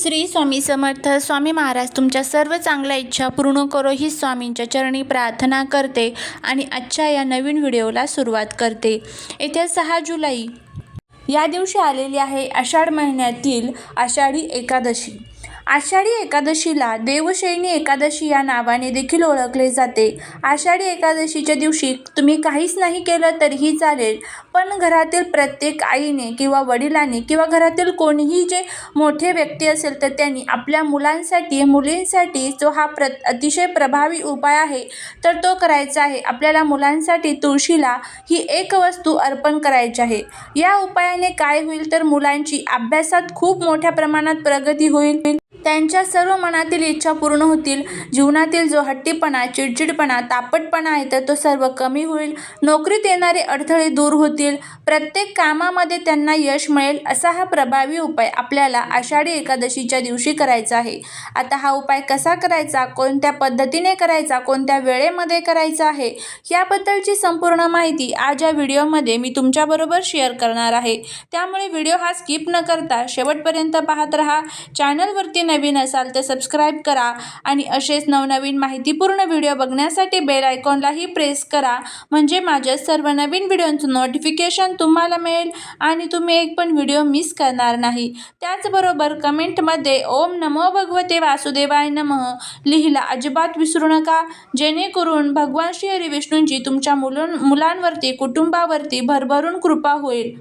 श्री स्वामी समर्थ स्वामी महाराज तुमच्या सर्व चांगल्या इच्छा पूर्ण करो ही स्वामींच्या चरणी प्रार्थना करते आणि आजच्या या नवीन व्हिडिओला सुरुवात करते. येत्या सहा जुलै या दिवशी आलेली आहे आषाढ महिन्यातील आषाढी एकादशी. आषाढी एकादशीला देवशयनी एकादशी या नावाने देखील ओळखले जाते. आषाढी एकादशीच्या दिवशी तुम्ही काहीच नाही केलं तरीही चालेल पण घरातील प्रत्येक आईने किंवा वडिलांनी किंवा घरातील कोणीही जे मोठे व्यक्ती असेल तर त्यांनी आपल्या मुलांसाठी मुलींसाठी जो हा प्र अतिशय प्रभावी उपाय आहे तर तो करायचा आहे. आपल्याला मुलांसाठी तुळशीला ही एक वस्तू अर्पण करायची आहे. या उपायाने काय होईल तर मुलांची अभ्यासात खूप मोठ्या प्रमाणात प्रगती होईल. त्यांच्या सर्व मनातील इच्छा पूर्ण होतील. जीवनातील जो हट्टीपणा चिडचिडपणा तापटपणा आहे तर तो सर्व कमी होईल. नोकरीत येणारे अडथळे दूर होतील. प्रत्येक कामामध्ये त्यांना यश मिळेल असा हा प्रभावी उपाय आपल्याला आषाढी एकादशीच्या दिवशी करायचा आहे. आता हा उपाय कसा करायचा? कोणत्या पद्धतीने करायचा? कोणत्या वेळेमध्ये करायचा आहे? याबद्दलची संपूर्ण माहिती आज या व्हिडिओमध्ये मी तुमच्याबरोबर शेअर करणार आहे. त्यामुळे व्हिडिओ हा स्किप न करता शेवटपर्यंत पाहत राहा. चॅनलवरती नवीन असाल तर सबस्क्राईब करा आणि असेच नवनवीन माहितीपूर्ण व्हिडिओ बघण्यासाठी बेल आयकॉनलाही प्रेस करा. म्हणजे माझ्या सर्व नवीन व्हिडिओंचं नोटिफिकेशन तुम्हाला मिळेल आणि तुम्ही एक पण व्हिडिओ मिस करणार नाही. त्याचबरोबर कमेंटमध्ये ओम नमो भगवते वासुदेवाय नमः लिहिला अजिबात विसरू नका. जेणेकरून भगवान श्री हरी विष्णूंची तुमच्या मुलं मुलांवरती कुटुंबावरती भरभरून कृपा होईल.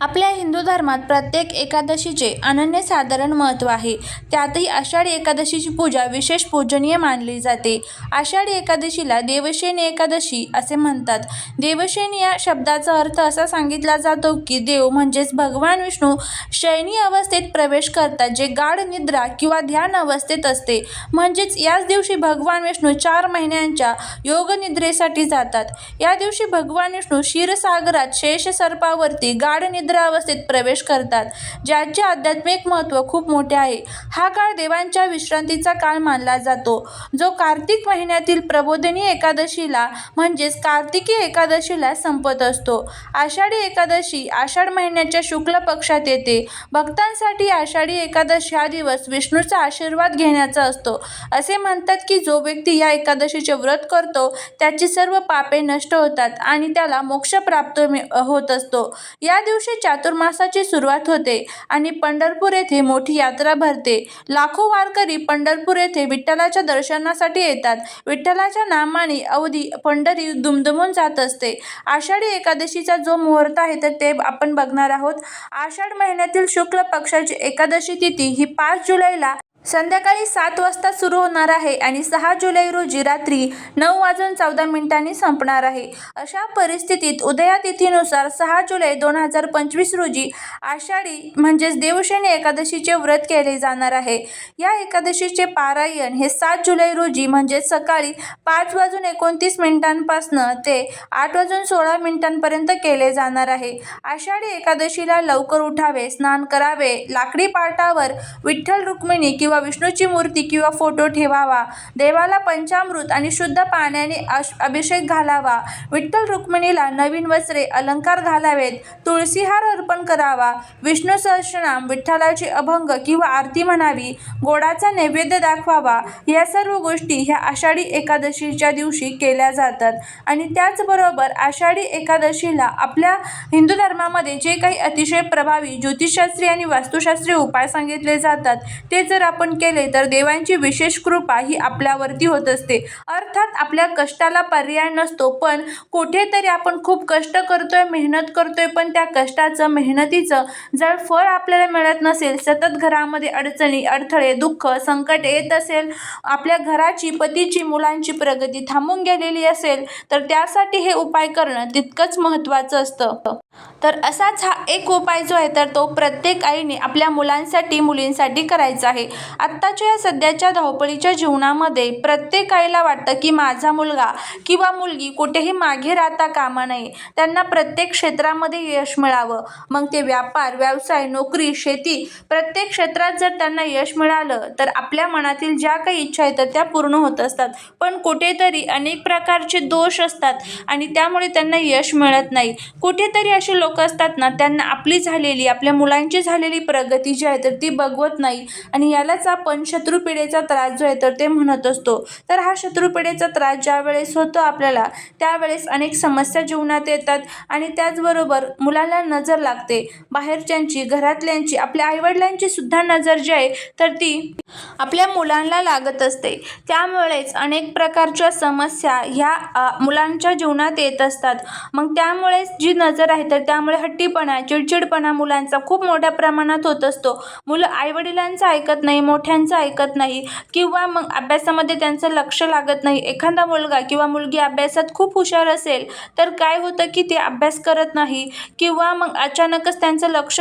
आपल्या हिंदू धर्मात प्रत्येक एकादशीचे अनन्यसाधारण महत्त्व आहे. त्यातही आषाढी एकादशीची पूजा विशेष पूजनीय मानली जाते. आषाढी एकादशीला देवशेनी एकादशी असे म्हणतात. देवशेनी या शब्दाचा अर्थ असा सांगितला जातो की देव म्हणजेच भगवान विष्णू शयनी अवस्थेत प्रवेश करतात जे गाढ निद्रा किंवा ध्यान अवस्थेत असते. म्हणजेच याच दिवशी भगवान विष्णू चार महिन्यांच्या योगनिद्रेसाठी जातात. या दिवशी भगवान विष्णू क्षीरसागरात शेष सर्पावरती गाढ निद्रा अवस्थेत प्रवेश करतात ज्याचे आध्यात्मिक महत्त्व खूप मोठे आहे. हा काळ देवांच्या विश्रांतीचा काळ मानला जातो जो कार्तिक महिन्यातील प्रबोधिनी एकादशीला म्हणजेच कार्तिकी एकादशीला संपत असतो. आषाढी एकादशी आषाढ महिन्याच्या शुक्ल पक्षात येते. भक्तांसाठी आषाढी एकादशी हा दिवस विष्णूचा आशीर्वाद घेण्याचा असतो. असे म्हणतात की जो व्यक्ती या एकादशीचे व्रत करतो त्याची सर्व पापे नष्ट होतात आणि त्याला मोक्ष प्राप्त होत असतो. या दिवशी चातुर्मासाची सुरुवात होते आणि पंढरपूर येथे मोठी यात्रा भरते. लाखो वारकरी पंढरपूर येथे विठ्ठलाच्या दर्शनासाठी येतात. विठ्ठलाच्या नामाने अवधी पंढरी दुमदुमून जात असते. आषाढी एकादशीचा जो मुहूर्त आहे तर ते आपण बघणार आहोत. आषाढ महिन्यातील शुक्ल पक्षाची एकादशी तिथी ही पाच जुलैला संध्याकाळी सात वाजता सुरू होणार आहे आणि सहा जुलै रोजी रात्री नऊ वाजून चौदा मिनिटांनी संपणार आहे. अशा परिस्थितीत उदयातिथीनुसार सहा जुलै दोन हजार पंचवीस रोजी आषाढी म्हणजेच देवशेणी एकादशीचे व्रत केले जाणार आहे. या एकादशीचे पारायण हे सात जुलै रोजी म्हणजेच सकाळी पाच वाजून एकोणतीस मिनिटांपासनं ते आठ वाजून सोळा मिनिटांपर्यंत केले जाणार आहे. आषाढी एकादशीला लवकर उठावे स्नान करावे लाकडी पाटावर विठ्ठल रुक्मिणी किंवा विष्णूची मूर्ती किंवा फोटो ठेवावा. देवाला पंचामृत आणि शुद्ध पाण्याने अश अभिषेक घालावा. विठ्ठल रुक्मिणीला नवीन वस्त्रे अलंकार घालावेत. तुळशीहार अर्पण करावा. विष्णू सहस्रनाम विठ्ठलाची अभंग किंवा आरती म्हणावी. गोडाचा नैवेद्य दाखवावा. या सर्व गोष्टी ह्या आषाढी एकादशीच्या दिवशी केल्या जातात. आणि त्याचबरोबर आषाढी एकादशीला आपल्या हिंदू धर्मामध्ये जे काही अतिशय प्रभावी ज्योतिषशास्त्री आणि वास्तुशास्त्रीय उपाय सांगितले जातात ते जर आपण केले तर देवांची विशेष कृपा ही आपल्यावरती होत असते. अर्थात आपल्या कष्टाला पर्याय नसतो पण कुठेतरी आपण खूप कष्ट करतोय मेहनत करतोय पण त्या कष्टाचं मेहनतीचं जर फळ आपल्याला मिळत नसेल सतत घरामध्ये अडचणी अडथळे दुःख संकट येत असेल आपल्या घराची पतीची मुलांची प्रगती थांबून गेलेली असेल तर त्यासाठी हे उपाय करणं तितकंच महत्त्वाचं असतं. तर असाच हा एक उपाय जो आहे तर तो प्रत्येक आईने आपल्या मुलांसाठी मुलींसाठी करायचा आहे. आत्ताच्या या सध्याच्या धावपळीच्या जीवनामध्ये प्रत्येक आईला वाटतं की माझा मुलगा किंवा मुलगी कुठेही मागे राहता कामा नये. त्यांना प्रत्येक क्षेत्रामध्ये यश मिळावं. मग ते व्यापार व्यवसाय नोकरी शेती प्रत्येक क्षेत्रात जर त्यांना यश मिळालं तर आपल्या मनातील ज्या काही इच्छा आहेत तर त्या पूर्ण होत असतात. पण कुठेतरी अनेक प्रकारचे दोष असतात आणि त्यामुळे त्यांना यश मिळत नाही. कुठेतरी असे लोक असतात ना त्यांना आपली झालेली आपल्या मुलांची झालेली प्रगती जी आहे तर ती बघवत नाही. आणि यालाच आपण शत्रुपिढेचा त्रास जो आहे तर ते म्हणत असतो. तर हा शत्रुपिढेचा त्रास ज्या वेळेस होतो आपल्याला त्यावेळेस अनेक समस्या जीवनात येतात आणि त्याचबरोबर मुलाला नजर लागते. बाहेरच्यांची घरातल्यांची आपल्या आईवडिलांची सुद्धा नजर जी आहे तर ती आपल्या मुलांना लागत असते. त्यामुळेच अनेक प्रकारच्या समस्या ह्या मुलांच्या जीवनात येत असतात. मग त्यामुळेच जी नजर आहे तर त्यामुळे हट्टीपणा चिडचिडपणा मुलांचा खूप मोठ्या प्रमाणात होत असतो. मुलं आईवडिलांचं ऐकत नाही मोठ्यांचं ऐकत नाही किंवा मग अभ्यासामध्ये त्यांचं लक्ष लागत नाही. एखादा मुलगा किंवा मुलगी अभ्यासात खूप हुशार असेल तर काय होतं की ते अभ्यास करत नाही किंवा मग अचानकच त्यांचं लक्ष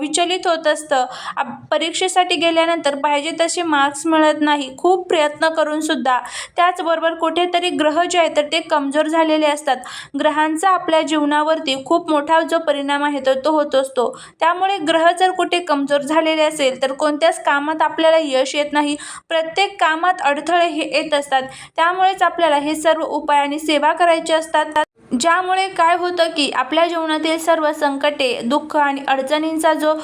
विचलित होत असतं. अब परीक्षेसाठी गेल्यानंतर पाहिजे तसे मार्क्स मिळत नाही. खूप प्रयत्न करूनसुद्धा त्याचबरोबर कुठेतरी ग्रह जे आहेत तर ते कमजोर झालेले असतात. ग्रहांचा आपल्या जीवनावरती खूप मोठा जो परिणाम आहे तर तो होत असतो. त्यामुळे ग्रह जर कुठे कमजोर झालेले असेल तर कोणत्याच कामात आपल्याला यश येत नाही. प्रत्येक कामात अडथळे हे येत असतात. त्यामुळेच आपल्याला हे सर्व उपाय आणि सेवा करायचे असतात. ज्यामुळे काय होतं की आपल्या जीवनातील सर्व संकटे दुःख आणि अडचणींचा जो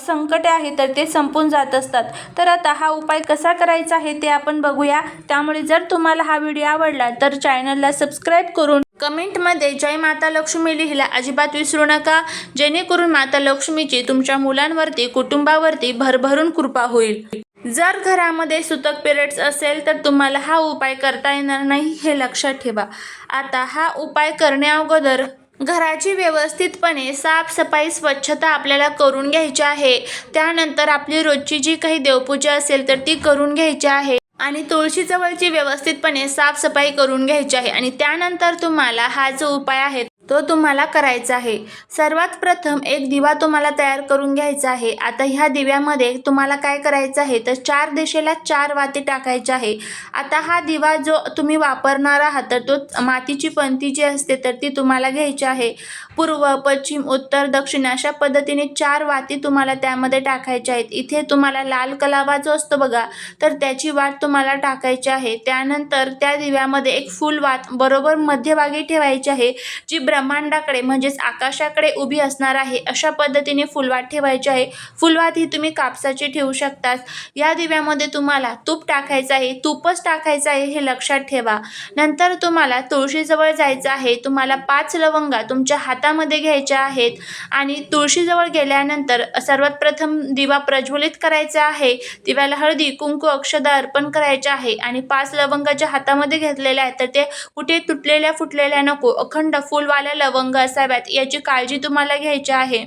संकटे आहे तर ते संपून जात असतात. तर आता हा उपाय कसा करायचा आहे ते आपण बघूया. त्यामुळे जर तुम्हाला हा व्हिडिओ आवडला तर चॅनलला सबस्क्राईब करून कमेंटमध्ये जय माता लक्ष्मी लिहिला अजिबात विसरू नका. जेणेकरून माता लक्ष्मीची तुमच्या मुलांवरती कुटुंबावरती भरभरून कृपा होईल. जर घरामध्ये सुतक पिरियड्स असेल तर तुम्हाला हा उपाय करता येणार नाही हे लक्षात ठेवा. आता हा उपाय करण्या अगोदर घराची व्यवस्थितपणे साफसफाई स्वच्छता आपल्याला करून घ्यायची आहे. त्यानंतर आपली रोजची जी काही देवपूजा असेल तर ती करून घ्यायची आहे. आणि तुळशीजवळची व्यवस्थितपणे साफसफाई करून घ्यायची आहे. आणि त्यानंतर तुम्हाला हा जो उपाय आहे तो तुम्हाला करायचा आहे. सर्वात प्रथम एक दिवा तुम्हाला तयार करून घ्यायचा आहे. आता ह्या दिव्यामध्ये तुम्हाला काय करायचं आहे? तर चार दिशेला चार वाती टाकायचे आहे. आता हा दिवा जो तुम्ही वापरणार आहात तर तो मातीची पंती जी असते तर ती तुम्हाला घ्यायची आहे. पूर्व पश्चिम उत्तर दक्षिण अशा पद्धतीने चार वाती तुम्हाला त्यामध्ये टाकायच्या आहेत. इथे तुम्हाला लाल कलावा जो असतो बघा तर त्याची वाट तुम्हाला टाकायची आहे. त्यानंतर त्या दिव्यामध्ये एक फुल वात बरोबर मध्यभागी ठेवायची आहे जी ब्रह्मांडाकडे म्हणजेच आकाशाकडे उभी असणार आहे अशा पद्धतीने फुलवात ठेवायची आहे. फुलवात ही तुम्ही कापसाची ठेवू शकता या दिव्यामध्ये तुम्हाला तूप टाकायचं आहे. तूपच टाकायचं आहे हे लक्षात ठेवा. नंतर तुम्हाला तुळशीजवळ जायचं आहे. तुम्हाला पाच लवंगा तुमच्या हातामध्ये घ्यायच्या आहेत आणि तुळशीजवळ गेल्यानंतर सर्वात प्रथम दिवा प्रज्वलित करायचा आहे. दिव्याला हळदी कुंकू अक्षदा अर्पण करायचे आहे आणि पाच लवंगाच्या हातामध्ये घेतलेल्या आहेत तर ते कुठे तुटलेल्या फुटलेल्या नको. अखंड फुलवाल्या लवंग असाव्यात याची काळजी तुम्हाला घ्यायची आहे.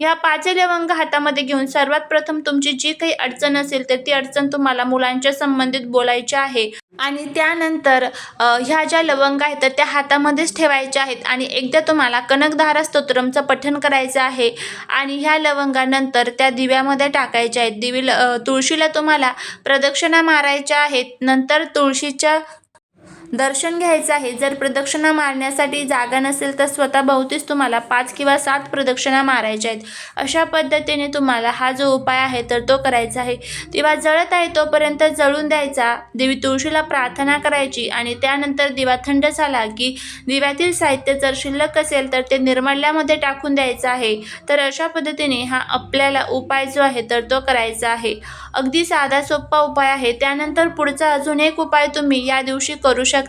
या पाचही लवंग हातामध्ये घेऊन सर्वात प्रथम तुमची जी काही अडचण असेल तर ती अडचण तुम्हाला मुलांच्या संबंधित बोलायची आहे. आणि त्यानंतर ह्या ज्या लवंग आहेत तर त्या हातामध्येच ठेवायच्या आहेत. आणि एकदा तुम्हाला कनकधारा स्तोत्रमचं पठण करायचं आहे आणि ह्या लवंगानंतर त्या दिव्यामध्ये टाकायच्या आहेत. दिवी तुळशीला तुम्हाला प्रदक्षिणा मारायच्या आहेत. नंतर तुळशीच्या दर्शन घ्यायचं आहे. जर प्रदक्षिणा मारण्यासाठी जागा नसेल तर स्वतः भोवतीच तुम्हाला पाच किंवा सात प्रदक्षिणा मारायच्या आहेत. अशा पद्धतीने तुम्हाला हा जो उपाय आहे तर तो करायचा आहे. दिवा जळत आहे तोपर्यंत जळून द्यायचा. देवी तुळशीला प्रार्थना करायची आणि त्यानंतर दिवा थंड झाला की दिव्यातील साहित्य जर शिल्लक असेल तर ते निर्मल्यामध्ये टाकून द्यायचं आहे. तर अशा पद्धतीने हा आपल्याला उपाय जो आहे तर तो करायचा आहे. अगदी साधा सोपा उपाय आहे. त्यानंतर पुढचा अजून एक उपाय तुम्ही या दिवशी करू शकता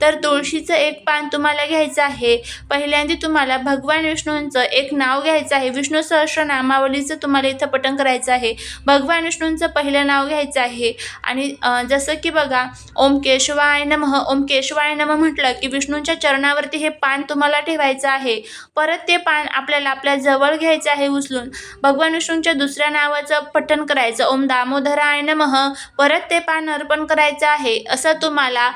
तर तुळशीचं एक पान तुम्हाला घ्यायचं आहे. पहिल्यांदा तुम्हाला भगवान विष्णूंचं एक नाव घ्यायचं आहे. विष्णू सहस्र नामावलीचं तुम्हाला इथं पठण करायचं आहे. भगवान विष्णूंचं पहिलं नाव घ्यायचं आहे. आणि जसं की बघा ओम केशवाय नमः. ओम केशवाय नमः म्हटलं की विष्णूंच्या चरणावरती हे पान तुम्हाला ठेवायचं आहे. परत ते पान आपल्याला आपल्या जवळ घ्यायचं आहे उचलून. भगवान विष्णूंच्या दुसऱ्या नावाचं पठण करायचं. ओम दामोदराय नमः. परत ते पान अर्पण करायचं आहे. असं तुम्हाला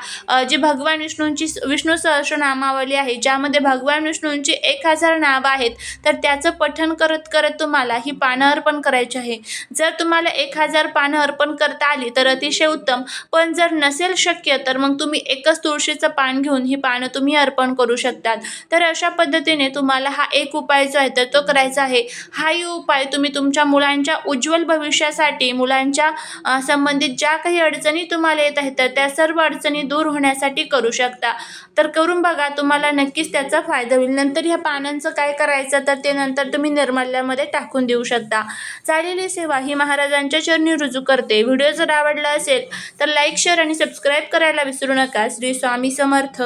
जी भगवान विष्णूंची विष्णू सहस्रनामावली आहे ज्यामध्ये भगवान विष्णूंची एक हजार नावं आहेत तर त्याचं पठण करत करत तुम्हाला ही पानं अर्पण करायची आहे. जर तुम्हाला एक हजार पानं अर्पण करता आली तर अतिशय उत्तम. पण जर नसेल शक्य तर मग तुम्ही एकच तुळशीचं पान घेऊन ही पानं तुम्ही अर्पण करू शकतात. तर अशा पद्धतीने तुम्हाला हा एक उपाय जो आहे तर तो करायचा आहे. हाही उपाय तुम्ही तुमच्या मुलांच्या उज्ज्वल भविष्यासाठी मुलांच्या संबंधित ज्या काही अडचणी तुम्हाला येत आहेत तर त्या सर्व अडचणी दूर होण्यासाठी करू शकता. तर करून बघा तुम्हाला नक्कीच त्याचा फायदा होईल. नंतर ह्या पानांचं काय करायचं तर ते नंतर तुम्ही निर्माल्यामध्ये टाकून देऊ शकता. झालेली सेवा. ही महाराजांच्या चरणी रुजू करते. व्हिडिओ जर आवडला असेल तर लाईक शेअर आणि सबस्क्राईब करायला विसरू नका. श्री स्वामी समर्थ.